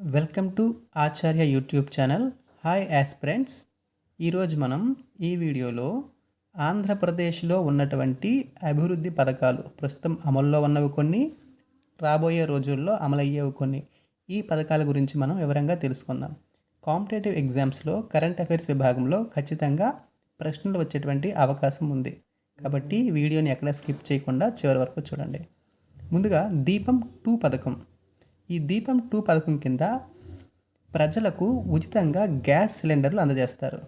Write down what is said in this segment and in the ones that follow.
Welcome to Acharya YouTube channel. Hi aspirants ఈరోజు మనం ఈ వీడియోలో ఆంధ్రప్రదేశ్లో ఉన్నటువంటి అభివృద్ధి పథకాలు ప్రస్తుతం అమల్లో ఉన్నవి కొన్ని రాబోయే రోజుల్లో అమలయ్యేవి కొన్ని. ఈ పథకాల గురించి మనం వివరంగా తెలుసుకుందాం. కాంపిటేటివ్ ఎగ్జామ్స్లో కరెంట్ అఫైర్స్ విభాగంలో ఖచ్చితంగా ప్రశ్నలు వచ్చేటువంటి అవకాశం ఉంది. కాబట్టి వీడియోని ఎక్కడ స్కిప్ చేయకుండా చివరి వరకు చూడండి. ముందుగా దీపం టూ పథకం. ఈ దీపం టూ పథకం కింద ప్రజలకు ఉచితంగా గ్యాస్ సిలిండర్లు అందజేస్తారు.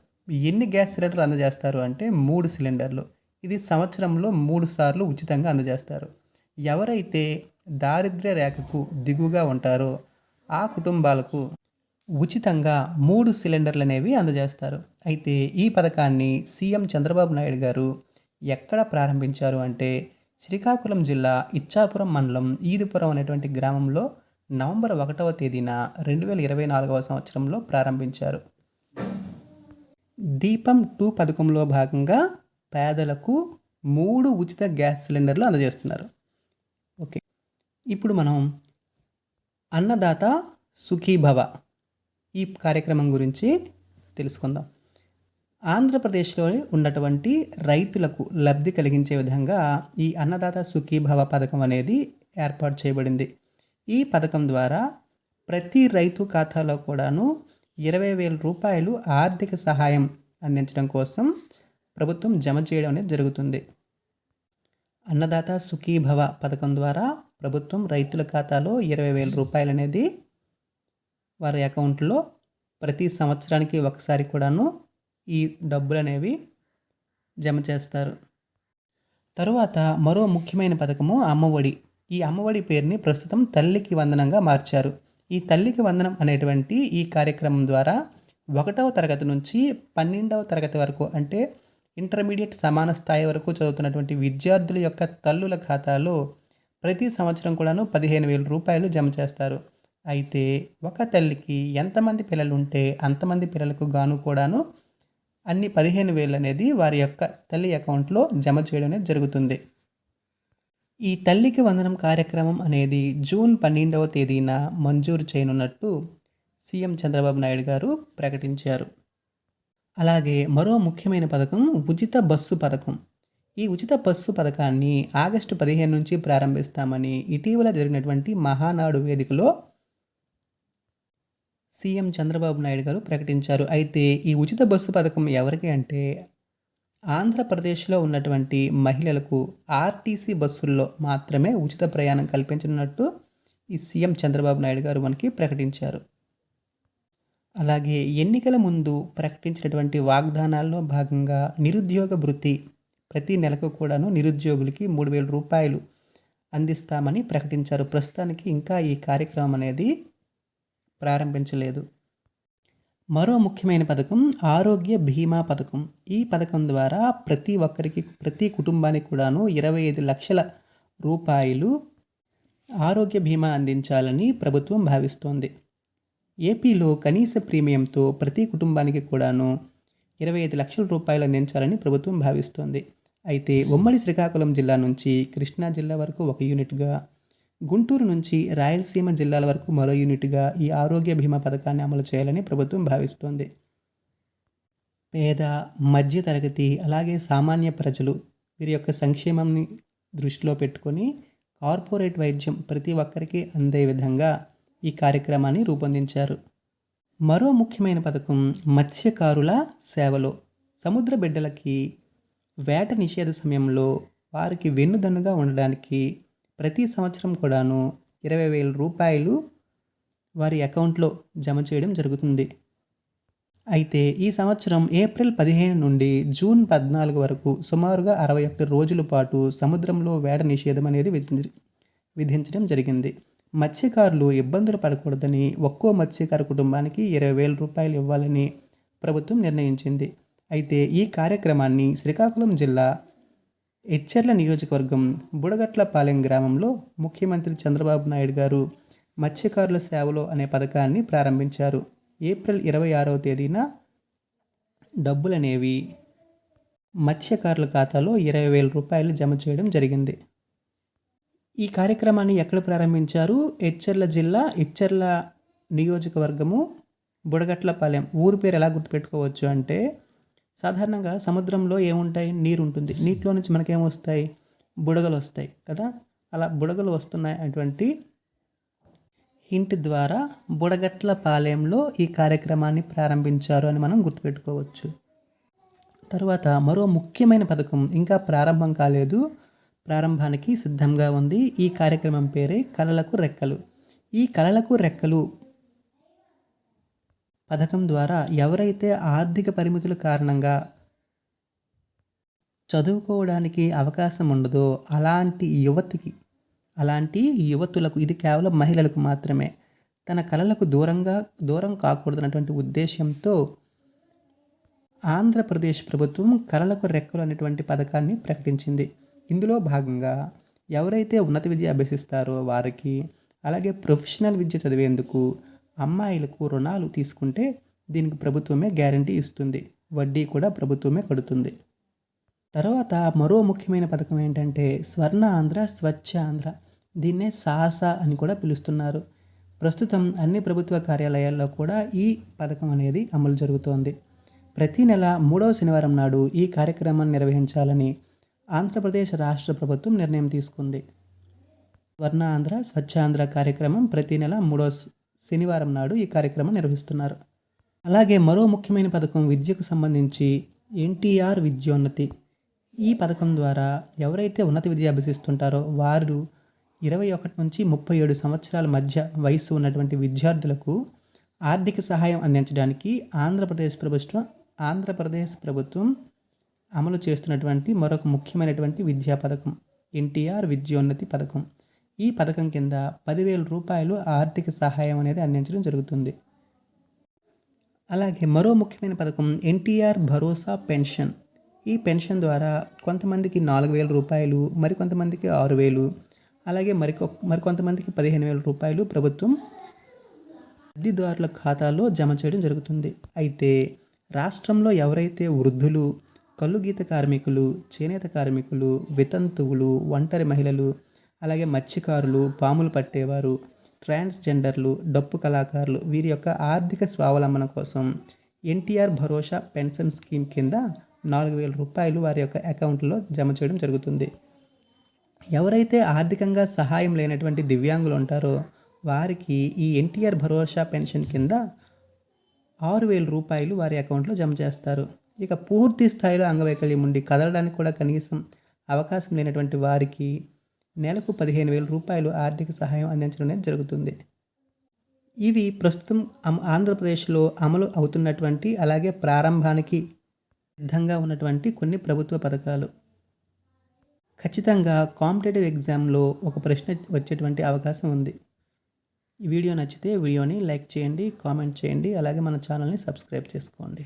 ఎన్ని గ్యాస్ సిలిండర్లు అందజేస్తారు అంటే మూడు సిలిండర్లు. ఇది సంవత్సరంలో మూడు సార్లు ఉచితంగా అందజేస్తారు. ఎవరైతే దారిద్ర్య రేఖకు దిగువగా ఉంటారో ఆ కుటుంబాలకు ఉచితంగా మూడు సిలిండర్లు అనేవి అందజేస్తారు. అయితే ఈ పథకాన్ని సీఎం చంద్రబాబు నాయుడు గారు ఎక్కడ ప్రారంభించారు అంటే శ్రీకాకుళం జిల్లా ఇచ్చాపురం మండలం ఈదుపురం అనేటువంటి గ్రామంలో నవంబర్ ఒకటవ తేదీన రెండు వేల ఇరవై నాలుగవ సంవత్సరంలో ప్రారంభించారు. దీపం టూ పథకంలో భాగంగా పేదలకు మూడు ఉచిత గ్యాస్ సిలిండర్లు అందజేస్తున్నారు. ఓకే. ఇప్పుడు మనం అన్నదాత సుఖీభవ ఈ కార్యక్రమం గురించి తెలుసుకుందాం. ఆంధ్రప్రదేశ్లో ఉన్నటువంటి రైతులకు లబ్ధి కలిగించే విధంగా ఈ అన్నదాత సుఖీభవ పథకం అనేది ఏర్పాటు చేయబడింది. ఈ పథకం ద్వారా ప్రతి రైతు ఖాతాలో కూడాను ఇరవై వేల రూపాయలు ఆర్థిక సహాయం అందించడం కోసం ప్రభుత్వం జమ చేయడం అనేది జరుగుతుంది. అన్నదాత సుఖీభవ పథకం ద్వారా ప్రభుత్వం రైతుల ఖాతాలో ఇరవై వేల రూపాయలు అనేది వారి అకౌంట్లో ప్రతి సంవత్సరానికి ఒకసారి కూడాను ఈ డబ్బులు అనేవి జమ చేస్తారు. తరువాత మరో ముఖ్యమైన పథకము అమ్మఒడి. ఈ అమ్మఒడి పేరుని ప్రస్తుతం తల్లికి వందనంగా మార్చారు. ఈ తల్లికి వందనం అనేటువంటి ఈ కార్యక్రమం ద్వారా ఒకటవ తరగతి నుంచి పన్నెండవ తరగతి వరకు అంటే ఇంటర్మీడియట్ సమాన స్థాయి వరకు చదువుతున్నటువంటి విద్యార్థుల యొక్క తల్లుల ఖాతాలో ప్రతి సంవత్సరం కూడాను పదిహేను వేల రూపాయలు జమ చేస్తారు. అయితే ఒక తల్లికి ఎంతమంది పిల్లలు ఉంటే అంతమంది పిల్లలకు గాను కూడాను అన్ని పదిహేను వేలు అనేది వారి యొక్క తల్లి అకౌంట్లో జమ చేయడం అనేది జరుగుతుంది. ఈ తల్లికి వందనం కార్యక్రమం అనేది జూన్ పన్నెండవ తేదీన మంజూరు చేయనున్నట్టు సీఎం చంద్రబాబు నాయుడు గారు ప్రకటించారు. అలాగే మరో ముఖ్యమైన పథకం ఉచిత బస్సు పథకం. ఈ ఉచిత బస్సు పథకాన్ని ఆగస్టు పదిహేను నుంచి ప్రారంభిస్తామని ఇటీవల జరిగినటువంటి మహానాడు వేదికలో సీఎం చంద్రబాబు నాయుడు గారు ప్రకటించారు. అయితే ఈ ఉచిత బస్సు పథకం ఎవరికి అంటే ఆంధ్రప్రదేశ్లో ఉన్నటువంటి మహిళలకు ఆర్టీసీ బస్సుల్లో మాత్రమే ఉచిత ప్రయాణం కల్పించనున్నట్టు ఈ సీఎం చంద్రబాబు నాయుడు గారు మనకి ప్రకటించారు. అలాగే ఎన్నికల ముందు ప్రకటించినటువంటి వాగ్దానాల్లో భాగంగా నిరుద్యోగ భృతి ప్రతి నెలకు కూడాను నిరుద్యోగులకి మూడు వేల రూపాయలు అందిస్తామని ప్రకటించారు. ప్రస్తుతానికి ఇంకా ఈ కార్యక్రమం అనేది ప్రారంభించలేదు. మరో ముఖ్యమైన పథకం ఆరోగ్య బీమా పథకం. ఈ పథకం ద్వారా ప్రతి ఒక్కరికి ప్రతి కుటుంబానికి కూడాను ఇరవై ఐదు లక్షల రూపాయలు ఆరోగ్య బీమా అందించాలని ప్రభుత్వం భావిస్తోంది. ఏపీలో కనీస ప్రీమియంతో ప్రతి కుటుంబానికి కూడాను ఇరవై ఐదు లక్షల రూపాయలు అందించాలని ప్రభుత్వం భావిస్తోంది. అయితే ఉమ్మడి శ్రీకాకుళం జిల్లా నుంచి కృష్ణా జిల్లా వరకు ఒక యూనిట్గా గుంటూరు నుంచి రాయలసీమ జిల్లాల వరకు మరో యూనిట్గా ఈ ఆరోగ్య బీమా పథకాన్ని అమలు చేయాలని ప్రభుత్వం భావిస్తోంది. పేద మధ్య తరగతి అలాగే సామాన్య ప్రజలు వీరి యొక్క సంక్షేమాన్ని దృష్టిలో పెట్టుకొని కార్పొరేట్ వైద్యం ప్రతి ఒక్కరికి అందే విధంగా ఈ కార్యక్రమాన్ని రూపొందించారు. మరో ముఖ్యమైన పథకం మత్స్యకారుల సేవలో. సముద్ర బిడ్డలకి వేట నిషేధ సమయంలో వారికి వెన్నుదన్నుగా ఉండడానికి ప్రతి సంవత్సరం కూడాను ఇరవై వేల రూపాయలు వారి అకౌంట్లో జమ చేయడం జరుగుతుంది. అయితే ఈ సంవత్సరం ఏప్రిల్ పదిహేను నుండి జూన్ పద్నాలుగు వరకు సుమారుగా అరవై ఒకటి రోజుల పాటు సముద్రంలో వేట నిషేధం అనేది విధించడం జరిగింది. మత్స్యకారులు ఇబ్బందులు పడకూడదని ఒక్కో మత్స్యకార కుటుంబానికి ఇరవై వేల రూపాయలు ఇవ్వాలని ప్రభుత్వం నిర్ణయించింది. అయితే ఈ కార్యక్రమాన్ని శ్రీకాకుళం జిల్లా ఎచ్చెర్ల నియోజకవర్గం బుడగట్లపాలెం గ్రామంలో ముఖ్యమంత్రి చంద్రబాబు నాయుడు గారు మత్స్యకారుల సేవలో అనే పథకాన్ని ప్రారంభించారు. ఏప్రిల్ ఇరవై ఆరవ తేదీన డబ్బులనేవి మత్స్యకారుల ఖాతాలో ఇరవై వేల రూపాయలు జమ చేయడం జరిగింది. ఈ కార్యక్రమాన్ని ఎక్కడ ప్రారంభించారు? ఎచ్చెర్ల జిల్లా ఎచ్చెర్ల నియోజకవర్గము బుడగట్లపాలెం. ఊరి పేరు ఎలా గుర్తుపెట్టుకోవచ్చు అంటే సాధారణంగా సముద్రంలో ఏముంటాయి? నీరు ఉంటుంది నీటిలో నుంచి మనకేమొస్తాయి? బుడగలు వస్తాయి కదా? అలా బుడగలు వస్తున్నాయి అటువంటి హింట్ ద్వారా బుడగట్ల పాలెంలో ఈ కార్యక్రమాన్ని ప్రారంభించారు అని మనం గుర్తుపెట్టుకోవచ్చు. తర్వాత మరో ముఖ్యమైన పథకం ఇంకా ప్రారంభం కాలేదు. ప్రారంభానికి సిద్ధంగా ఉంది. ఈ కార్యక్రమం పేరే కళలకు రెక్కలు. ఈ కళలకు రెక్కలు పథకం ద్వారా ఎవరైతే ఆర్థిక పరిమితుల కారణంగా చదువుకోవడానికి అవకాశం ఉండదో అలాంటి యువతికి అలాంటి యువతులకు ఇది కేవలం మహిళలకు మాత్రమే తన కళలకు దూరంగా దూరం కాకూడదన్నటువంటి ఉద్దేశంతో ఆంధ్రప్రదేశ్ ప్రభుత్వం కళలకు రెక్కలు అనేటువంటి పథకాన్ని ప్రకటించింది. ఇందులో భాగంగా ఎవరైతే ఉన్నత విద్య అభ్యసిస్తారో వారికి అలాగే ప్రొఫెషనల్ విద్య చదివేందుకు అమ్మాయిలకు రుణాలు తీసుకుంటే దీనికి ప్రభుత్వమే గ్యారంటీ ఇస్తుంది. వడ్డీ కూడా ప్రభుత్వమే కడుతుంది. తర్వాత మరో ముఖ్యమైన పథకం ఏంటంటే స్వర్ణ ఆంధ్ర స్వచ్ఛ ఆంధ్ర. దీన్నే సాహస అని కూడా పిలుస్తున్నారు. ప్రస్తుతం అన్ని ప్రభుత్వ కార్యాలయాల్లో కూడా ఈ పథకం అనేది అమలు జరుగుతోంది. ప్రతి నెల మూడవ శనివారం నాడు ఈ కార్యక్రమాన్ని నిర్వహించాలని ఆంధ్రప్రదేశ్ రాష్ట్ర ప్రభుత్వం నిర్ణయం తీసుకుంది. స్వర్ణ ఆంధ్ర స్వచ్ఛ ఆంధ్ర కార్యక్రమం ప్రతి నెల మూడో శనివారం నాడు ఈ కార్యక్రమం నిర్వహిస్తున్నారు. అలాగే మరో ముఖ్యమైన పథకం విద్యకు సంబంధించి ఎన్టీఆర్ విద్యోన్నతి. ఈ పథకం ద్వారా ఎవరైతే ఉన్నత విద్య అభ్యసిస్తుంటారో వారు ఇరవై ఒకటి నుంచి ముప్పై ఏడు సంవత్సరాల మధ్య వయసు ఉన్నటువంటి విద్యార్థులకు ఆర్థిక సహాయం అందించడానికి ఆంధ్రప్రదేశ్ ప్రభుత్వం ఆంధ్రప్రదేశ్ ప్రభుత్వం అమలు చేస్తున్నటువంటి మరొక ముఖ్యమైనటువంటి విద్యా పథకం ఎన్టీఆర్ విద్యోన్నతి పథకం. ఈ పథకం కింద పదివేల రూపాయలు ఆర్థిక సహాయం అనేది అందించడం జరుగుతుంది. అలాగే మరో ముఖ్యమైన పథకం ఎన్టీఆర్ భరోసా పెన్షన్. ఈ పెన్షన్ ద్వారా కొంతమందికి నాలుగు వేల రూపాయలు మరికొంతమందికి ఆరు వేలు అలాగే మరికొ మరికొంతమందికి పదిహేను వేల రూపాయలు ప్రభుత్వం లబ్ధిదారుల ఖాతాలో జమ చేయడం జరుగుతుంది. అయితే రాష్ట్రంలో ఎవరైతే వృద్ధులు కళ్ళుగీత కార్మికులు చేనేత కార్మికులు వితంతువులు ఒంటరి మహిళలు అలాగే మత్స్యకారులు పాములు పట్టేవారు ట్రాన్స్జెండర్లు డప్పు కళాకారులు వీరి యొక్క ఆర్థిక స్వావలంబన కోసం ఎన్టీఆర్ భరోసా పెన్షన్ స్కీమ్ కింద నాలుగు వేల రూపాయలు వారి యొక్క అకౌంట్లో జమ చేయడం జరుగుతుంది. ఎవరైతే ఆర్థికంగా సహాయం లేనటువంటి దివ్యాంగులు ఉంటారో వారికి ఈ ఎన్టీఆర్ భరోసా పెన్షన్ కింద ఆరు వేల రూపాయలు వారి అకౌంట్లో జమ చేస్తారు. ఇక పూర్తి స్థాయిలో అంగవైకల్యం ఉండి కదలడానికి కూడా కనీసం అవకాశం లేనటువంటి వారికి నెలకు పదిహేను వేల రూపాయలు ఆర్థిక సహాయం అందించడం అనేది జరుగుతుంది. ఇవి ప్రస్తుతం ఆంధ్రప్రదేశ్లో అమలు అవుతున్నటువంటి అలాగే ప్రారంభానికి సిద్ధంగా ఉన్నటువంటి కొన్ని ప్రభుత్వ పథకాలు. ఖచ్చితంగా కాంపిటేటివ్ ఎగ్జామ్లో ఒక ప్రశ్న వచ్చేటువంటి అవకాశం ఉంది. వీడియో నచ్చితే వీడియోని లైక్ చేయండి కామెంట్ చేయండి అలాగే మన ఛానల్ని సబ్స్క్రైబ్ చేసుకోండి.